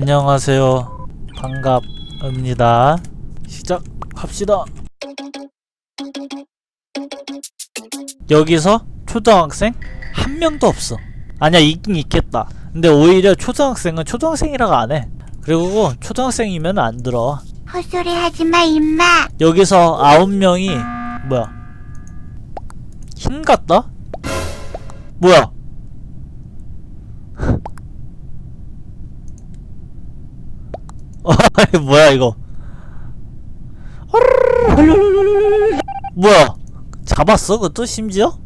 안녕하세요. 반갑습니다. 시작합시다. 여기서 초등학생 한 명도 없어. 아니야 있긴 있겠다. 근데 오히려 초등학생은 초등학생이라고 안 해. 그리고 초등학생이면 안 들어. 헛소리 하지 마, 임마. 여기서 아홉 명이 뭐야? 흰 같다? 뭐야? 어, 뭐야 이거? 뭐야? 잡았어 그것도 심지어?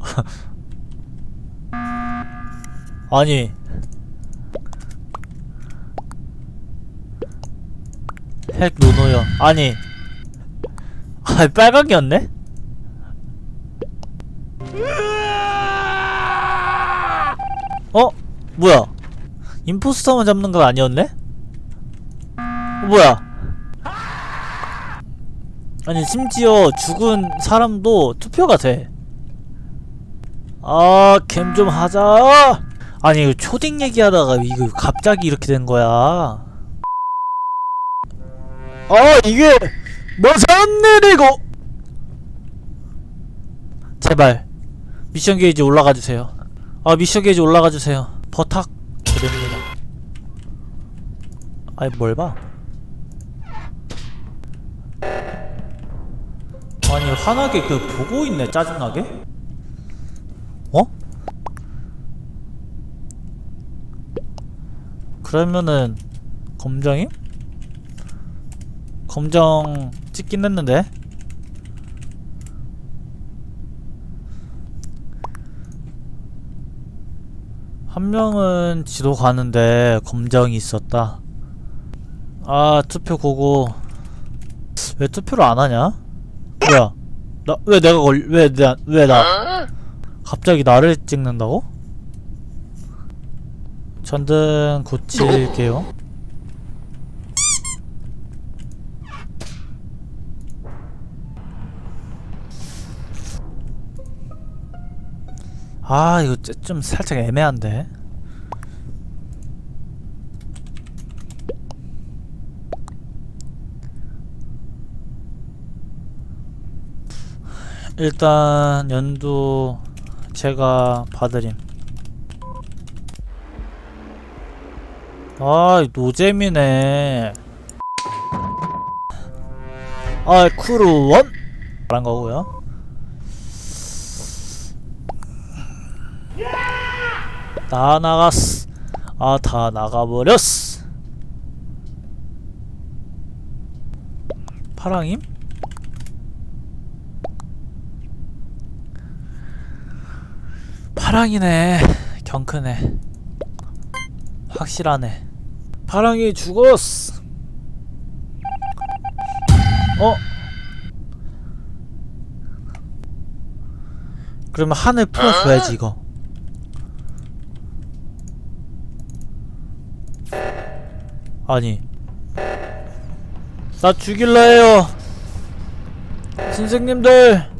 아니 핵 노노요 아니 아 빨강이었네? 어? 뭐야 임포스터만 잡는 건 아니었네? 어, 뭐야 아니 심지어 죽은 사람도 투표가 돼 아, 캠 좀 하자. 아니, 초딩 얘기하다가 이거 갑자기 이렇게 된 거야. 아, 이게 무슨 일이고? 제발 미션 게이지 올라가 주세요. 아, 미션 게이지 올라가 주세요. 버탁 드립니다. 아이, 뭘 봐? 아니, 환하게 그 보고 있네, 짜증나게? 어? 그러면은 검정임? 검정 찍긴 했는데 한 명은 지도 가는데 검정이 있었다 아 투표 고고 왜 투표를 안 하냐? 뭐야 나 왜 내가 걸 왜내왜나 갑자기 나를 찍는다고? 전등 고칠게요. 아 이거 좀- 좀 살짝 애매한데. 일단 연두 제가 봐드림. 아, 노잼이네. 아, 크루원? 말한 거고요. 다 나갔어. 아, 다 나가버렸어. 파랑임? 파랑이네. 경크네. 확실하네. 파랑이 죽었어. 어? 그러면 하늘 풀어줘야지 이거. 아니. 나 죽일라 해요. 선생님들.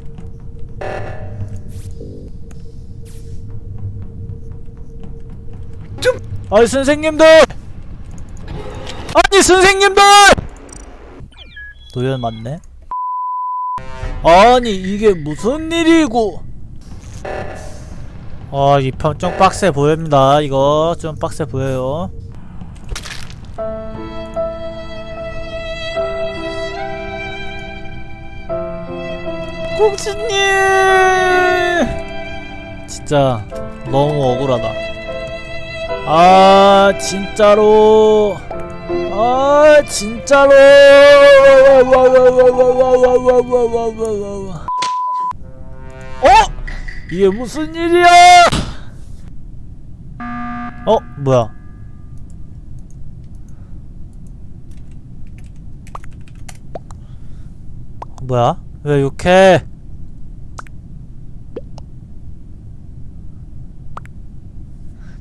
아니 선생님들! 아니 선생님들! 노연 맞네? 아니 이게 무슨 일이고 아 이 편 좀 빡세 보입니다 이거 좀 빡세 보여요 공주님 진짜 너무 억울하다 아 진짜로 아 진짜로 어? 이게 무슨 일이야? 어 뭐야? 뭐야? 왜 욕해?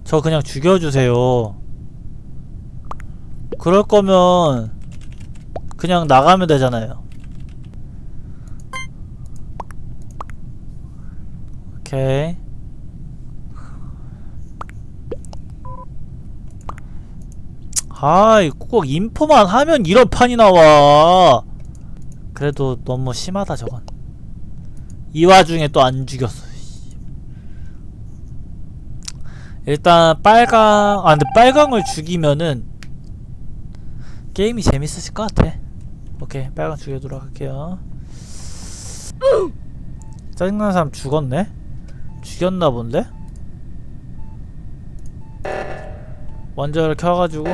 저 그냥 죽여주세요. 그럴 거면 그냥 나가면 되잖아요. 오케이. 아이 꼭 인포만 하면 이런 판이 나와 그래도 너무 심하다 저건 이 와중에 또 안 죽였어 일단 빨강 아 근데 빨강을 죽이면은 게임이 재밌으실 것 같아. 오케이 빨강 죽여도록 할게요. 짜증나는 사람 죽었네? 죽였나 본데? 원자를 켜가지고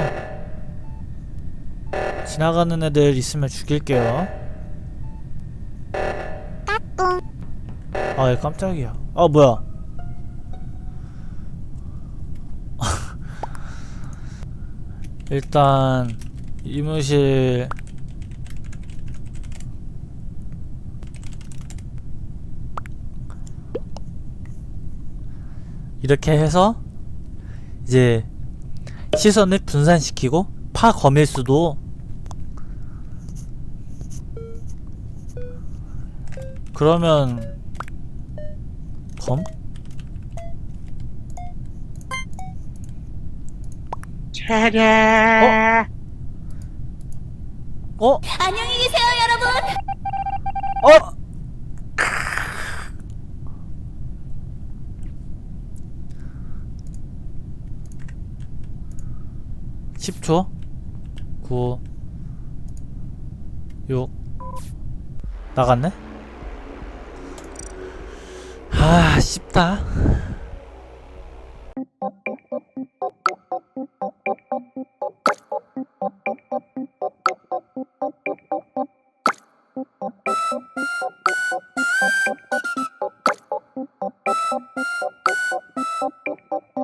지나가는 애들 있으면 죽일게요. 아얘 깜짝이야. 아 뭐야 일단 이무실 이렇게 해서 이제 시선을 분산시키고 파 검일수도 그러면 검? 어? 어? 안녕히 계세요, 여러분. 어? 10초 9 6 나갔네? 아 쉽다